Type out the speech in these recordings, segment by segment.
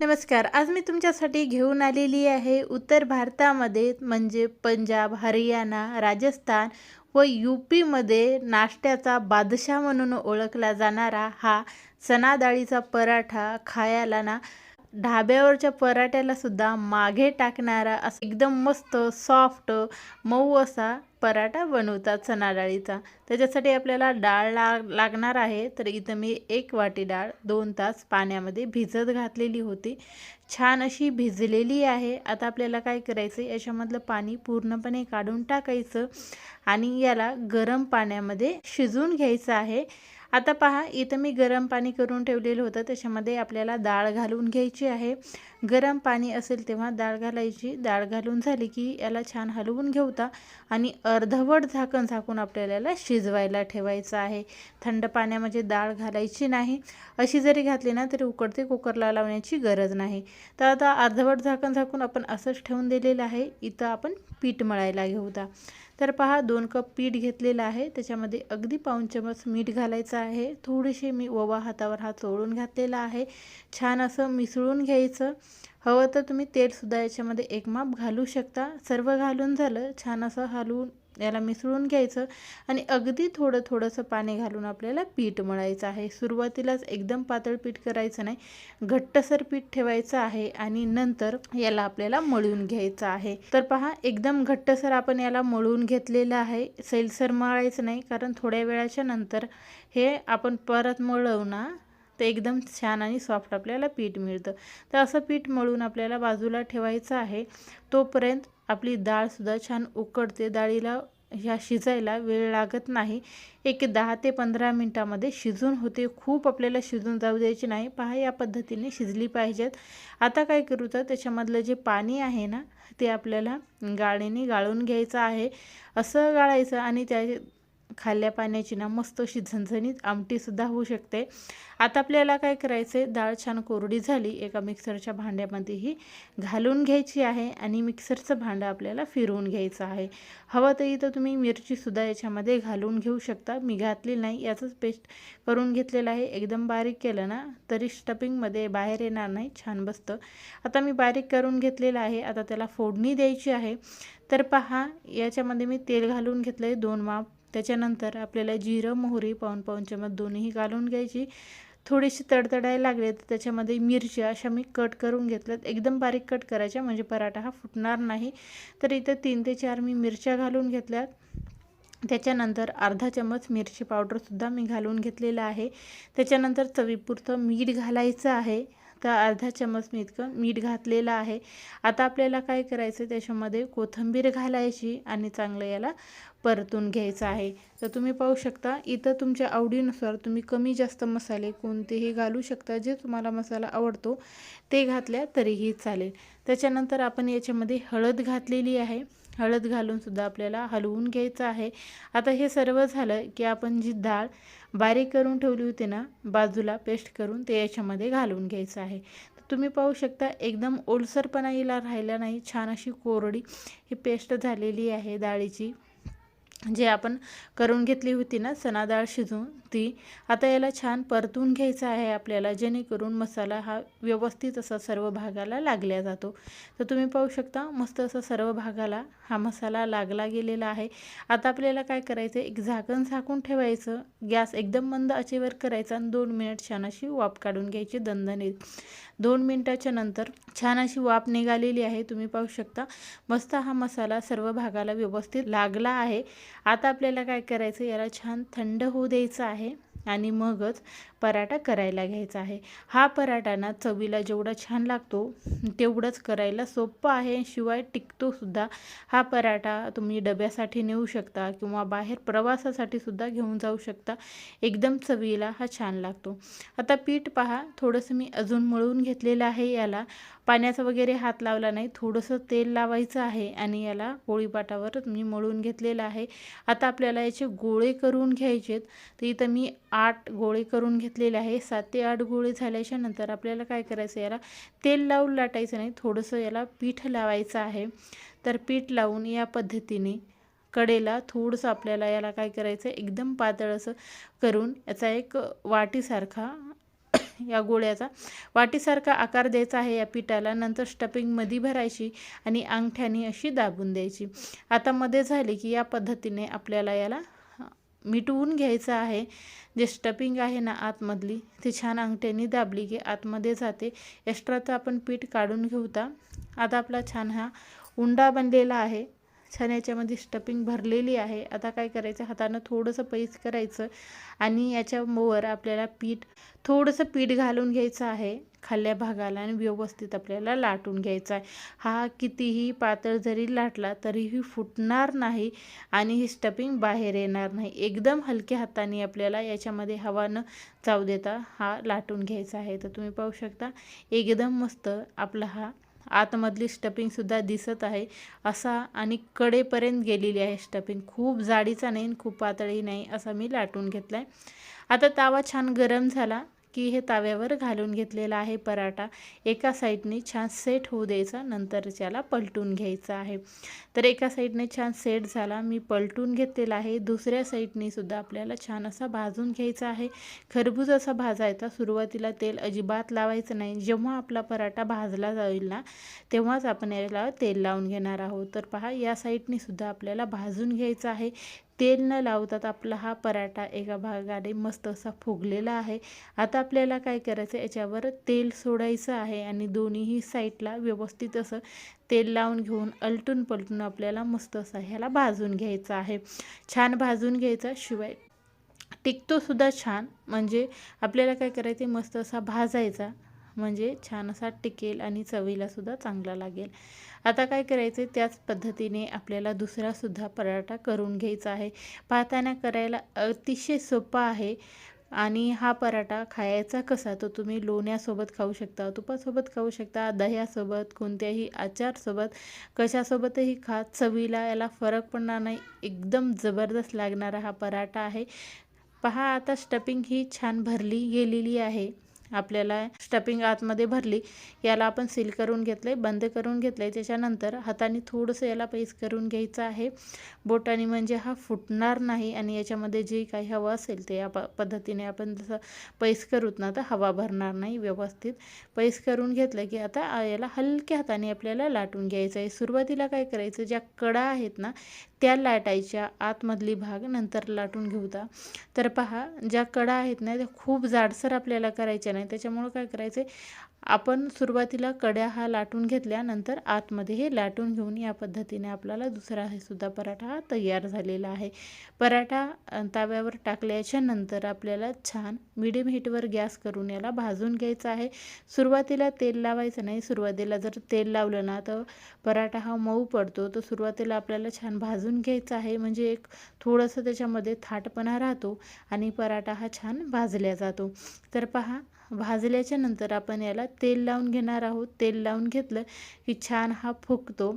नमस्कार आज मी तुमच्यासाठी घेऊन आलेली आहे उत्तर भारतामध्ये म्हणजे पंजाब हरियाणा राजस्थान व यू पीमध्ये नाश्त्याचा बादशाह म्हणून ओळखला जाणारा हा चना पराठा खायला ना ढाब्यावरच्या पराठ्याला सुद्धा मागे टाकणारा असं एकदम मस्त सॉफ्ट मऊ असा पराठा बनवतात चना डाळीचा त्याच्यासाठी आपल्याला डाळ लाग लागणार आहे. तर इथं मी एक वाटी डाळ दोन तास पाण्यामध्ये भिजत घातलेली होती. छान अशी भिजलेली आहे. आता आपल्याला काय करायचं? याच्यामधलं पाणी पूर्णपणे काढून टाकायचं आणि याला गरम पाण्यामध्ये शिजवून घ्यायचं आहे. आता पहा इथं मी गरम पाणी करून ठेवलेलं होतं. त्याच्यामध्ये आपल्याला डाळ घालून घ्यायची आहे. गरम पाणी असेल तेव्हा डाळ घालायची. डाळ घालून झाली की याला छान हलवून घेऊता आणि अर्धवट झाकण झाकून आपल्याला याला शिजवायला ठेवायचं आहे. थंड पाण्यामध्ये डाळ घालायची नाही. अशी जरी घातली ना तरी उकडते कुकरला लावण्याची गरज नाही. तर आता अर्धवट झाकण झाकून आपण असंच ठेवून दिलेलं आहे. इथं आपण पीठ मळायला घेऊता तर पहा दोन कप पीठ घेतलेलं आहे. त्याच्यामध्ये अगदी पाऊन चमच मीठ घालायचं आहे. थोडीशी मी ओवा हातावर हा चोळून घातलेला आहे. छान असं मिसळून घ्यायचं. हवं तर तुम्ही तेलसुद्धा याच्यामध्ये एक माप घालू शकता. सर्व घालून झालं छान असं हलवून याला मिसळून घ्यायचं आणि अगदी थोडं थोडंसं पाणी घालून आपल्याला पीठ मळायचं आहे. सुरुवातीलाच एकदम पातळ पीठ करायचं नाही. घट्टसर पीठ ठेवायचं आहे आणि नंतर याला आपल्याला मळून घ्यायचं आहे. तर पहा एकदम घट्टसर आपण याला मळून घेतलेलं आहे. सैलसर मळायचं नाही कारण थोड्या वेळाच्या नंतर हे आपण परत मळवणार तर एकदम छान आणि सॉफ्ट आपल्याला पीठ मिळतं. तर असं पीठ मळून आपल्याला बाजूला ठेवायचं आहे तोपर्यंत आपली डाळसुद्धा छान उकडते. डाळीला ह्या शिजायला वेळ लागत नाही. एक दहा ते पंधरा मिनटामध्ये शिजून होते. खूप आपल्याला शिजून जाऊ द्यायची नाही. पहा या पद्धतीने शिजली पाहिजेत. आता काय करू तर त्याच्यामधलं जे पाणी आहे ना ते आपल्याला गाळीने गाळून घ्यायचं आहे. असं गाळायचं आणि त्या खाल्ल्या पाण्याची ना मस्त अशी झणझणीत आमटीसुद्धा होऊ शकते. आता आपल्याला काय करायचं आहे डाळ छान कोरडी झाली एका मिक्सरच्या भांड्यामध्येही घालून घ्यायची आहे आणि मिक्सरचं भांडं आपल्याला फिरवून घ्यायचं आहे. हवं तर इथं तुम्ही मिरचीसुद्धा याच्यामध्ये घालून घेऊ शकता. मी घातली नाही याचंच पेस्ट करून घेतलेलं आहे. एकदम बारीक केलं ना तरी स्टपिंगमध्ये बाहेर येणार नाही छान बसतं. आता मी बारीक करून घेतलेलं आहे. आता त्याला फोडणी द्यायची आहे. तर पहा याच्यामध्ये मी तेल घालून घेतलं आहे दोन माप त्याच्यानंतर आपल्याला जिरं मोहरी पाऊन पाऊन चमच दोन्ही घालून घ्यायची. थोडीशी तडतडायला लागले तर त्याच्यामध्ये मिरच्या अशा मी कट करून घेतल्यात. एकदम बारीक कट करायच्या म्हणजे पराठा हा फुटणार नाही. तर इथं तीन ते चार मी मिरच्या घालून घेतल्यात. त्याच्यानंतर अर्धा चमच मिरची पावडरसुद्धा मी घालून घेतलेला आहे. त्याच्यानंतर चवीपुरतं मीठ घालायचं आहे. तर अर्धा चम्मच मी इतकं मीठ घातलेलं आहे. आता आपल्याला काय करायचं त्याच्यामध्ये कोथिंबीर घालायची आणि चांगलं याला परतून घ्यायचं आहे. तर तुम्ही पाहू शकता इथं तुमच्या आवडीनुसार तुम्ही कमी जास्त मसाले कोणतेही घालू शकता जे तुम्हाला मसाला आवडतो ते घातल्या तरीही चालेल. त्याच्यानंतर आपण याच्यामध्ये हळद घातलेली आहे. हळद घालूनसुद्धा आपल्याला हलवून घ्यायचं आहे. आता हे सर्व झालं की आपण जी डाळ बारीक करून ठेवली होती ना बाजूला पेस्ट करून ते याच्यामध्ये घालून घ्यायचं आहे. तुम्ही पाहू शकता एकदम ओलसरपणा हिला राहिला नाही. छान अशी कोरडी ही पेस्ट झालेली आहे डाळीची. जे आपण करून घेतली होती ना चना डाळ शिजवून ती आता याला छान परतून घ्यायचं आहे आपल्याला जेणेकरून मसाला हा व्यवस्थित असा सर्व भागाला लागल्या जातो. तर तुम्ही पाहू शकता मस्त असा सर्व भागाला हा मसाला लागला गेलेला आहे. आता आपल्याला काय करायचं एक झाकण झाकून ठेवायचं गॅस एकदम मंद आचेवर करायचा आणि दोन मिनिट छान अशी वाफ काढून घ्यायची दणदणीत. दोन मिनटाच्या नंतर छान अशी वाफ निघालेली आहे तुम्ही पाहू शकता. मस्त हा मसाला सर्व भागाला व्यवस्थित लागला आहे. आता आपल्याला काय करायचं? याला छान थंड होऊ द्यायचं आहे आणि मगच पराठा करायला घ्यायचा आहे. हा पराठा ना चवीला जेवढा छान लागतो तेवढंच करायला सोपं आहे. शिवाय टिकतोसुद्धा हा पराठा तुम्ही डब्यासाठी नेऊ शकता किंवा बाहेर प्रवासासाठी सुद्धा घेऊन जाऊ शकता. एकदम चवीला हा छान लागतो. आता पीठ पहा. थोडंसं मी अजून मळून घेतलेलं आहे याला. पाण्याचा वगैरे हात लावला नाही थोडंसं तेल लावायचं आहे आणि याला पोळीपाटावर मी मळून घेतलेलं आहे. आता आपल्याला याचे गोळे करून घ्यायचेत. तर इथं मी आठ गोळे करून घेतलेले आहे. सात ते आठ गोळे झाल्याच्यानंतर आपल्याला काय करायचं याला? तेल लावून लाटायचं नाही थोडंसं याला पीठ लावायचं आहे. तर पीठ लावून या पद्धतीने कडेला थोडंसं आपल्याला याला काय करायचं एकदम पातळ असं करून याचा एक वाटीसारखा या गोळ्याचा. वाटीसारखा आकार द्यायचा आहे या पिठाला. नंतर स्टपिंग मधी भरायची आणि अंगठ्याने अशी दाबून द्यायची. आता मध्ये झाले की या पद्धतीने आपल्याला याला मिटवून घ्यायचं आहे. जे स्टपिंग आहे ना आतमधली ती छान अंगठ्याने दाबली की आतमध्ये जाते. एक्स्ट्राचं आपण पीठ काढून घेऊता आता आपला छान हा उंडा बनलेला आहे. छान याच्यामध्ये स्टफिंग भरलेली आहे. आता काय करायचं? हातानं थोडंसं पैस करायचं आणि याच्यावर आपल्याला पीठ थोडंसं पीठ घालून घ्यायचं आहे. खाल्ल्या भागाला आणि व्यवस्थित आपल्याला लाटून घ्यायचा आहे. हा कितीही पातळ जरी लाटला तरीही फुटणार नाही आणि ही स्टपिंग बाहेर येणार नाही. एकदम हलक्या हाताने आपल्याला याच्यामध्ये हवा न देता हा लाटून घ्यायचा आहे. तर तुम्ही पाहू शकता एकदम मस्त आपला हा आतमधली स्टफिंगसुद्धा दिसत आहे. असा आणि कडेपर्यंत गेलेली आहे स्टफिंग. खूप जाडीचा नाही खूप पातळी नाही असा मी लाटून घेतला आहे आता तावा छान गरम झाला. की हे ताव्यावर घालून घेतलेला आहे पराठा. एका साईडने छान सेट होऊ द्यायचा नंतर त्याला पलटून घ्यायचा आहे. तर एका साईडने छान सेट झाला मी पलटून घेतलेला आहे. दुसऱ्या साईडने सुद्धा आपल्याला छान असा भाजून घ्यायचा आहे. खरबूज असा भाजायचा सुरुवातीला तेल अजिबात लावायचं नाही. जेव्हा आपला पराठा भाजला जाईल ना तेव्हाच आपण याला तेल लावून घेणार आहोत. तर पहा या साईडने सुद्धा आपल्याला भाजून घ्यायचं आहे. तेल न लावतात आपला हा पराठा एका भागाने मस्त असा फुगलेला आहे. आता आपल्याला काय करायचं याच्यावर तेल सोडायचं आहे आणि दोन्हीही साईडला व्यवस्थित असं तेल लावून घेऊन अलटून पलटून आपल्याला मस्त असा ह्याला भाजून घ्यायचा आहे. छान भाजून घ्यायचा शिवाय टिकतोसुद्धा छान. म्हणजे आपल्याला काय करायचं मस्त असा भाजायचा. म्हणजे छान असा टिकेल आणि चवीलासुद्धा चांगला लागेल. आता काय करायचं त्याच पद्धतीने आपल्याला दुसरासुद्धा पराठा करून घ्यायचा आहे. पाहताना करायला अतिशय सोपा आहे. आणि हा पराठा खायचा कसा? तो तुम्ही लोण्यासोबत खाऊ शकता तुपासोबत खाऊ शकता दह्यासोबत कोणत्याही आचारसोबत कशासोबतही खा. चवीला याला फरक पडणार नाही. एकदम जबरदस्त लागणारा हा पराठा आहे. पहा आता स्टपिंग ही छान भरली गेलेली आहे. आपल्याला स्टपिंग आतमध्ये भरली याला आपण सील करून घेतलं आहे बंद करून घेतलं आहे त्याच्यानंतर हाताने थोडंसं याला पैस करून घ्यायचं आहे. बोटाने म्हणजे हा फुटणार नाही आणि याच्यामध्ये जे काही हवं असेल ते या प पद्धतीने आपण जसं पैस करूत ना तर हवा भरणार नाही व्यवस्थित. पैस करून घेतलं की आता याला हलक्या हाताने आपल्याला लाटून घ्यायचं आहे. सुरुवातीला काय करायचं ज्या कडा आहेत ना त्या लाटायच्या आतमधली भाग नंतर लाटून घेऊता तर पहा ज्या कडा आहेत ना त्या खूप जाडसर आपल्याला करायच्या नाही त्याच्यामुळं काय करायचं आपण सुरुवातीला कड्या हा लाटून घेतल्यानंतर आतमध्ये हे लाटून घेऊन या पद्धतीने आपल्याला दुसरा हे सुद्धा पराठा हा तयार झालेला आहे. पराठा ताव्यावर टाकल्याच्या नंतर आपल्याला छान मिडियम हीटवर गॅस करून याला भाजून घ्यायचा आहे. सुरुवातीला तेल लावायचं नाही सुरुवातीला जर तेल लावलं ना तर पराठा हा मऊ पडतो. तर सुरुवातीला आपल्याला छान भाजून घ्यायचा आहे. म्हणजे एक थोडंसं त्याच्यामध्ये थाटपणा राहतो आणि पराठा हा छान भाजल्या जातो. तर पहा भाजल्याच्या नंतर आपण याला तेल लावून घेणार आहोत. तेल लावून घेतलं की छान हा फुकतो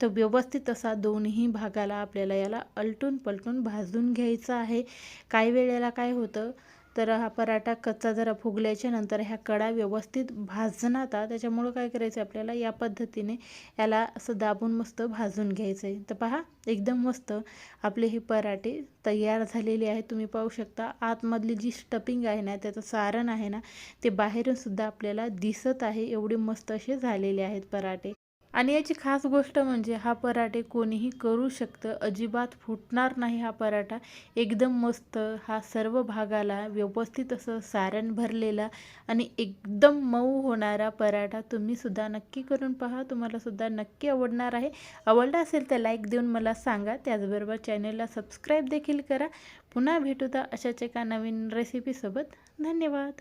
तर व्यवस्थित असा दोन्ही भागाला आपल्याला याला अलटून पलटून भाजून घ्यायचं आहे. काही वेळेला काय होतं तर हा पराठा कच्चा जरा फुगल्याच्या नंतर ह्या कडा व्यवस्थित भाजणाता त्याच्यामुळं काय करायचं आपल्याला? या पद्धतीने याला असं दाबून मस्त भाजून घ्यायचं आहे तर पहा एकदम मस्त आपले हे पराठे तयार झालेले आहेत. तुम्ही पाहू शकता आतमधली जी स्टपिंग आहे ना त्याचं सारण आहे ना ते बाहेरून सुद्धा आपल्याला दिसत आहे. एवढे मस्त असे झालेले आहेत पराठे. आणि याची खास गोष्ट म्हणजे हा पराठे कोणीही करू शकतं. अजिबात फुटणार नाही हा पराठा. एकदम मस्त. हा सर्व भागाला व्यवस्थित असं सारण भरलेला आणि एकदम मऊ होणारा पराठा तुम्हीसुद्धा नक्की करून पहा. तुम्हालासुद्धा नक्की आवडणार आहे. आवडला असेल तर लाईक देऊन मला सांगा. त्याचबरोबर चॅनलला सबस्क्राईब देखील करा. पुन्हा भेटूता अशाच एका नवीन रेसिपीसोबत धन्यवाद.